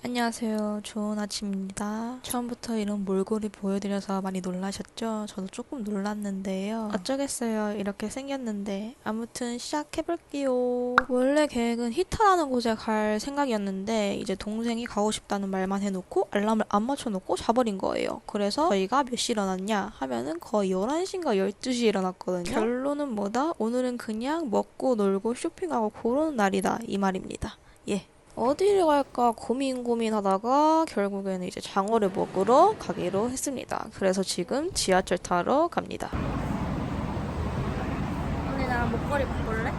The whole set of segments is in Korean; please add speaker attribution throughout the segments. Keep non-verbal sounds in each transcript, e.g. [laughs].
Speaker 1: 안녕하세요. 좋은 아침입니다. 처음부터 이런 몰골이 보여드려서 많이 놀라셨죠? 저도 조금 놀랐는데요. 어쩌겠어요. 이렇게 생겼는데. 아무튼 시작해볼게요. 원래 계획은 히터라는 곳에 갈 생각이었는데, 이제 동생이 가고 싶다는 말만 해놓고, 알람을 안 맞춰놓고 자버린 거예요. 그래서 저희가 몇 시에 일어났냐? 하면은 거의 11시인가 12시에 일어났거든요. 결론은 뭐다? 오늘은 그냥 먹고 놀고 쇼핑하고 그러는 날이다. 이 말입니다. 예. 어디를 갈까 고민 고민하다가 결국에는 이제 장어를 먹으러 가기로 했습니다. 그래서 지금 지하철 타러 갑니다.
Speaker 2: 언니 나랑 목걸이 바꿀래?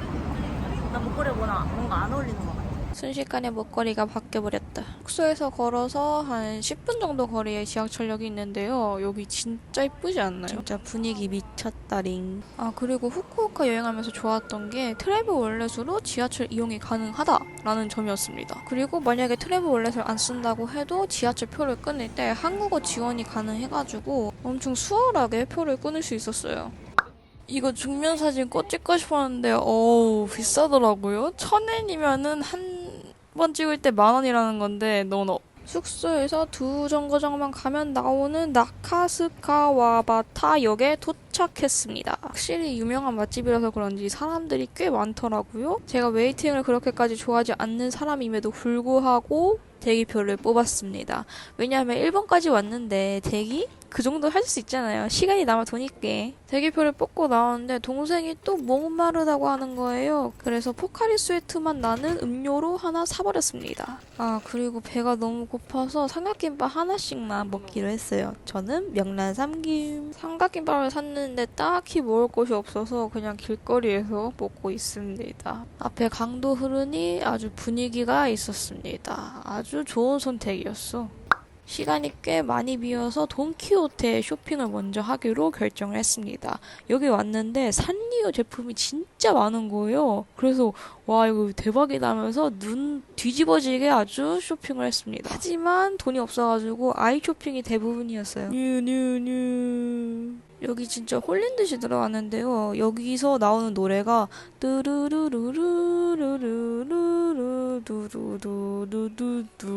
Speaker 2: 나 목걸이 뭐나 뭔가 안 어울리는 것 같아.
Speaker 1: 순식간에 먹거리가 바뀌어버렸다. 숙소에서 걸어서 한 10분 정도 거리에 지하철역이 있는데요. 여기 진짜 이쁘지 않나요? 진짜 분위기 미쳤다링. 아 그리고 후쿠오카 여행하면서 좋았던 게 트래블 월렛으로 지하철 이용이 가능하다라는 점이었습니다. 그리고 만약에 트래블 월렛을 안 쓴다고 해도 지하철 표를 끊을 때 한국어 지원이 가능해가지고 엄청 수월하게 표를 끊을 수 있었어요. 이거 증명 사진 꼭 찍고 싶었는데 어우 비싸더라고요. 천엔이면은 한 번 찍을 때 만 원이라는 건데 노노. 숙소에서 두 정거장만 가면 나오는 나카스카와바타역에 도 착했습니다. 확실히 유명한 맛집이라서 그런지 사람들이 꽤 많더라고요. 제가 웨이팅을 그렇게까지 좋아하지 않는 사람임에도 불구하고 대기표를 뽑았습니다. 왜냐하면 1번까지 왔는데 대기? 그 정도 할 수 있잖아요. 시간이 남아 도니까. 대기표를 뽑고 나왔는데 동생이 또 목마르다고 하는 거예요. 그래서 포카리 스웨트만 나는 음료로 하나 사버렸습니다. 아, 그리고 배가 너무 고파서 삼각김밥 하나씩만 먹기로 했어요. 저는 명란 삼김. 삼각김밥을 샀는 데 딱히 먹을 곳이 없어서 그냥 길거리에서 먹고 있습니다. 앞에 강도 흐르니 아주 분위기가 있었습니다. 아주 좋은 선택이었어. 시간이 꽤 많이 비어서 돈키호테 쇼핑을 먼저 하기로 결정을 했습니다. 여기 왔는데 산리오 제품이 진짜 많은 거예요. 그래서 와 이거 대박이다 하면서 눈 뒤집어지게 아주 쇼핑을 했습니다. 하지만 돈이 없어가지고 아이 쇼핑이 대부분이었어요. 뉴뉴뉴 여기 진짜 홀린 듯이 들어갔는데요. 여기서 나오는 노래가 뚜루루루루루루루루 두두두두두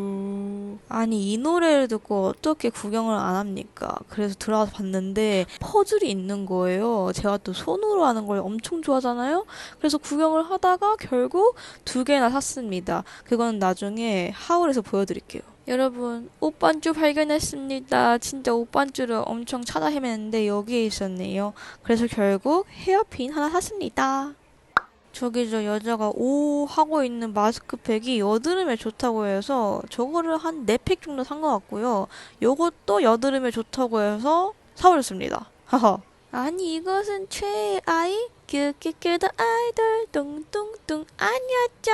Speaker 1: 아니 이 노래를 듣고 어떻게 구경을 안 합니까? 그래서 들어가서 봤는데 퍼즐이 있는 거예요. 제가 또 손으로 하는 걸 엄청 좋아하잖아요. 그래서 구경을 하다가 결국 두 개나 샀습니다. 그건 나중에 하울에서 보여드릴게요. 여러분 옷반주 발견했습니다. 진짜 옷반주를 엄청 찾아 헤맸는데 여기에 있었네요. 그래서 결국 헤어핀 하나 샀습니다. 저기 저 여자가 오 하고 있는 마스크팩이 여드름에 좋다고 해서 저거를 한 4팩 정도 산 것 같고요. 요것도 여드름에 좋다고 해서 사버렸습니다. 하하. 아니 이것은 최아이 큐큐큐더 아이돌 뚱뚱뚱 아니었죠.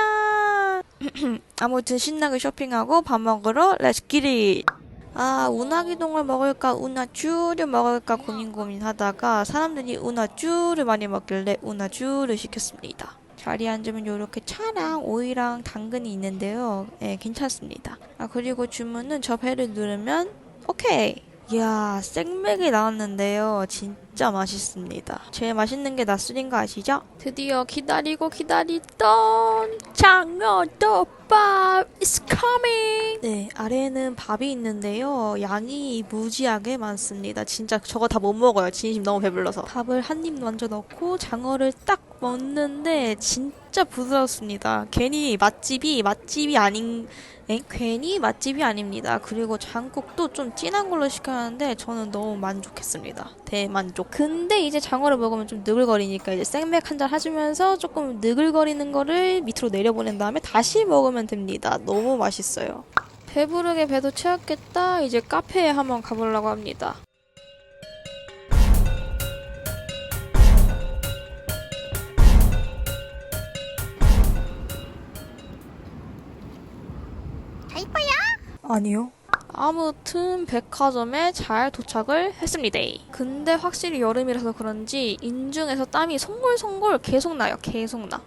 Speaker 1: [clears throat] 아무튼 신나게 쇼핑하고 밥 먹으러 렛츠 기릿. 아 운하기동을 먹을까 운하쭈를 먹을까 고민 고민하다가 사람들이 운하쭈를 많이 먹길래 운하쭈를 시켰습니다. 자리에 앉으면 이렇게 차랑 오이랑 당근이 있는데요. 예, 괜찮습니다. 아 그리고 주문은 저 배를 누르면 오케이. 이야 생맥이 나왔는데요. 진짜 맛있습니다. 제일 맛있는 게 낮술인 거 아시죠? 드디어 기다리고 기다리던 장어덮밥 is coming. 네 아래에는 밥이 있는데요. 양이 무지하게 많습니다. 진짜 저거 다 못 먹어요. 진심 너무 배불러서. 밥을 한 입 먼저 넣고 장어를 딱 먹는데 진짜 부드럽습니다. 괜히 맛집이 맛집이 아닌 에? 괜히 맛집이 아닙니다. 그리고 장국도 좀 진한 걸로 시켰는데 저는 너무 만족했습니다. 대만족. 근데 이제 장어를 먹으면 좀 느글거리니까 이제 생맥 한 잔 해주면서 조금 느글거리는 거를 밑으로 내려보낸 다음에 다시 먹으면 됩니다. 너무 맛있어요. 배부르게 배도 채웠겠다. 이제 카페에 한번 가보려고 합니다. 아니요. 아무튼 백화점에 잘 도착을 했습니다. 근데 확실히 여름이라서 그런지 인중에서 땀이 송골송골 계속 나요. 계속 나.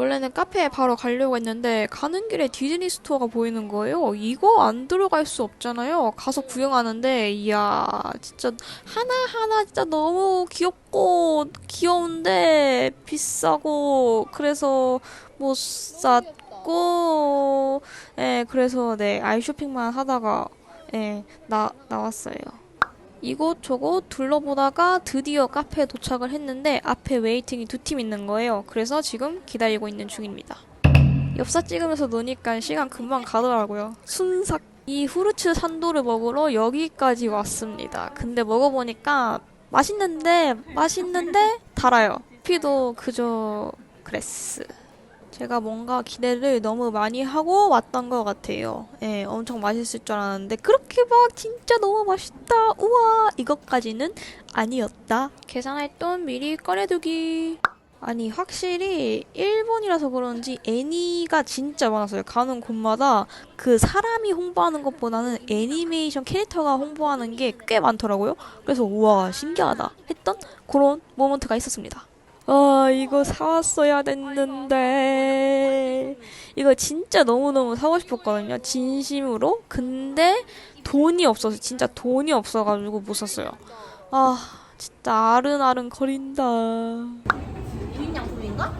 Speaker 1: 원래는 카페에 바로 가려고 했는데 가는 길에 디즈니 스토어가 보이는 거예요. 이거 안 들어갈 수 없잖아요. 가서 구경하는데 이야 진짜 하나하나 진짜 너무 귀엽고 귀여운데 비싸고 그래서 못 샀. 있고, 예, 그래서 네, 아이 쇼핑만 하다가, 예, 나, 나왔어요. 이곳저곳 둘러보다가 드디어 카페에 도착을 했는데 앞에 웨이팅이 두 팀 있는 거예요. 그래서 지금 기다리고 있는 중입니다. 엽사 찍으면서 노니까 시간 금방 가더라고요. 순삭. 이 후르츠 산도를 먹으러 여기까지 왔습니다. 근데 먹어보니까 맛있는데, 맛있는데 달아요. 피도 그저 그랬스. 제가 뭔가 기대를 너무 많이 하고 왔던 것 같아요. 예, 엄청 맛있을 줄 알았는데 그렇게 막 진짜 너무 맛있다. 우와, 이것까지는 아니었다. 계산할 돈 미리 꺼내두기. 아니 확실히 일본이라서 그런지 애니가 진짜 많았어요. 가는 곳마다 그 사람이 홍보하는 것보다는 애니메이션 캐릭터가 홍보하는 게 꽤 많더라고요. 그래서 우와 신기하다 했던 그런 모먼트가 있었습니다. 아 이거 사왔어야 됐는데 이거 진짜 너무너무 사고 싶었거든요. 진심으로. 근데 돈이 없어서 진짜 돈이 없어가지고 못 샀어요. 아 진짜 아른아른 거린다.
Speaker 2: 유인양품인가?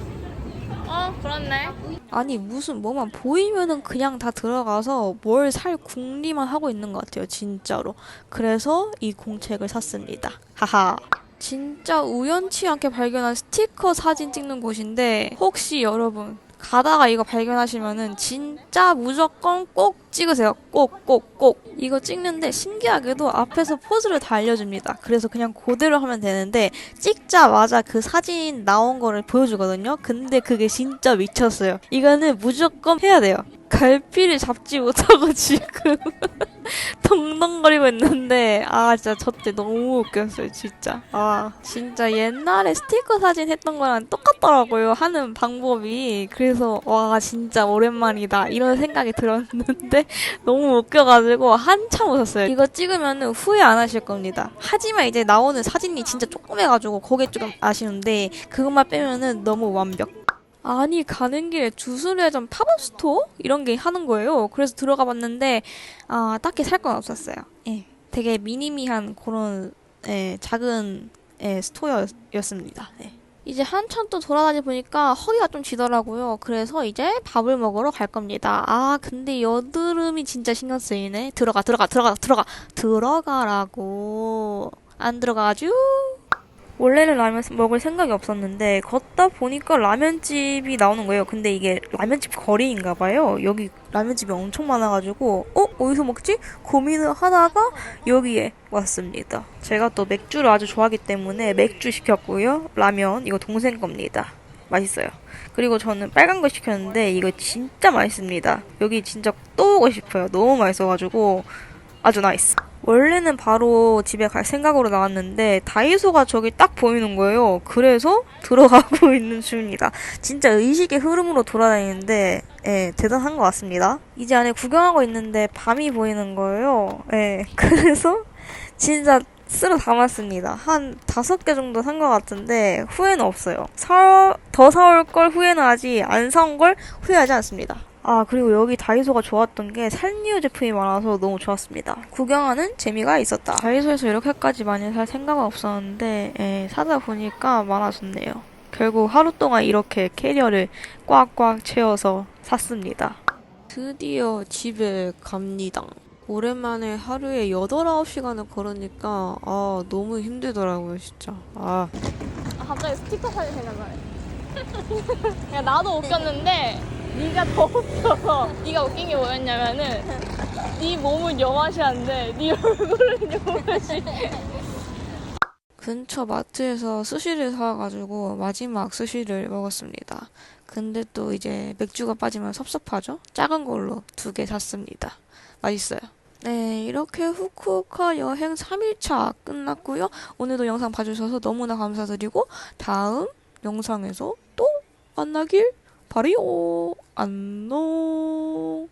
Speaker 2: 어 그렇네.
Speaker 1: 아니 무슨 뭐만 보이면은 그냥 다 들어가서 뭘 살 궁리만 하고 있는 것 같아요 진짜로 그래서 이 공책을 샀습니다 하하 진짜 우연치 않게 발견한 스티커 사진 찍는 곳인데 혹시 여러분 가다가 이거 발견하시면은 진짜 무조건 꼭 찍으세요 꼭 꼭 꼭 이거 찍는데 신기하게도 앞에서 포즈를 다 알려줍니다 그래서 그냥 그대로 하면 되는데 찍자마자 그 사진 나온 거를 보여주거든요. 근데 그게 진짜 미쳤어요. 이거는 무조건 해야 돼요. 갈피를 잡지 못하고 [laughs] 지금 덩덩거리고 있는데 아 진짜 저때 너무 웃겼어요 진짜. 아 진짜 옛날에 스티커 사진 했던 거랑 똑같더라고요 하는 방법이. 그래서 와 진짜 오랜만이다 이런 생각이 들었는데 [laughs] 너무 웃겨가지고 한참 웃었어요. 이거 찍으면 후회 안 하실 겁니다. 하지만 이제 나오는 사진이 진짜 조그매가지고 그게 조금 아쉬운데 그것만 빼면은 너무 완벽 아니 가는 길에 주술회전 팝업 스토어 이런 게 하는 거예요. 그래서 들어가 봤는데 아 딱히 살 건 없었어요. 예, 되게 미니미한 그런 예, 작은 예, 스토어였습니다. 예. 이제 한참 또 돌아다니 보니까 허리가 좀 지더라고요. 그래서 이제 밥을 먹으러 갈 겁니다. 아 근데 여드름이 진짜 신경 쓰이네. 들어가 들어가 들어가 들어가 들어가라고 안 들어가죠? 원래는 라면 먹을 생각이 없었는데 걷다 보니까 라면집이 나오는 거예요. 근데 이게 라면집 거리인가 봐요. 여기 라면집이 엄청 많아가지고 어 어디서 먹지? 고민을 하다가 여기에 왔습니다. 제가 또 맥주를 아주 좋아하기 때문에 맥주 시켰고요. 라면 이거 동생 겁니다. 맛있어요. 그리고 저는 빨간 거 시켰는데 이거 진짜 맛있습니다. 여기 진짜 또 오고 싶어요. 너무 맛있어가지고 아주 나이스. 원래는 바로 집에 갈 생각으로 나왔는데 다이소가 저기 딱 보이는 거예요. 그래서 [laughs] 들어가고 있는 중입니다. 진짜 의식의 흐름으로 돌아다니는데 예, 대단한 것 같습니다. 이제 안에 구경하고 있는데 밤이 보이는 거예요. 예, [laughs] 그래서 진짜 쓸어 담았습니다. 한 다섯 개 정도 산 것 같은데 후회는 없어요. 사, 더 사올 걸 후회는 하지 안 사온 걸 후회하지 않습니다. 아, 그리고 여기 다이소가 좋았던 게 산리오 제품이 많아서 너무 좋았습니다. 구경하는 재미가 있었다. 다이소에서 이렇게까지 많이 살 생각은 없었는데, 예, 사다 보니까 많아졌네요. 결국 하루 동안 이렇게 캐리어를 꽉꽉 채워서 샀습니다. 드디어 집에 갑니다. 오랜만에 하루에 8, 9시간을 걸으니까, 아, 너무 힘들더라고요, 진짜. 아.
Speaker 2: 아, 갑자기 스티커 사진 생각나네. [laughs] 야 나도 웃겼는데 네가 더 웃겨. 네가 웃긴 게 뭐였냐면은 네 몸은 여마시한데 네 얼굴은 [laughs] 여마시.
Speaker 1: 근처 마트에서 스시를 사와가지고 마지막 스시를 먹었습니다. 근데 또 이제 맥주가 빠지면 섭섭하죠? 작은 걸로 두 개 샀습니다. 맛있어요. 네, 이렇게 후쿠오카 여행 3일차 끝났고요. 오늘도 영상 봐주셔서 너무나 감사드리고 다음 영상에서 또 만나길 바래요. 안녕.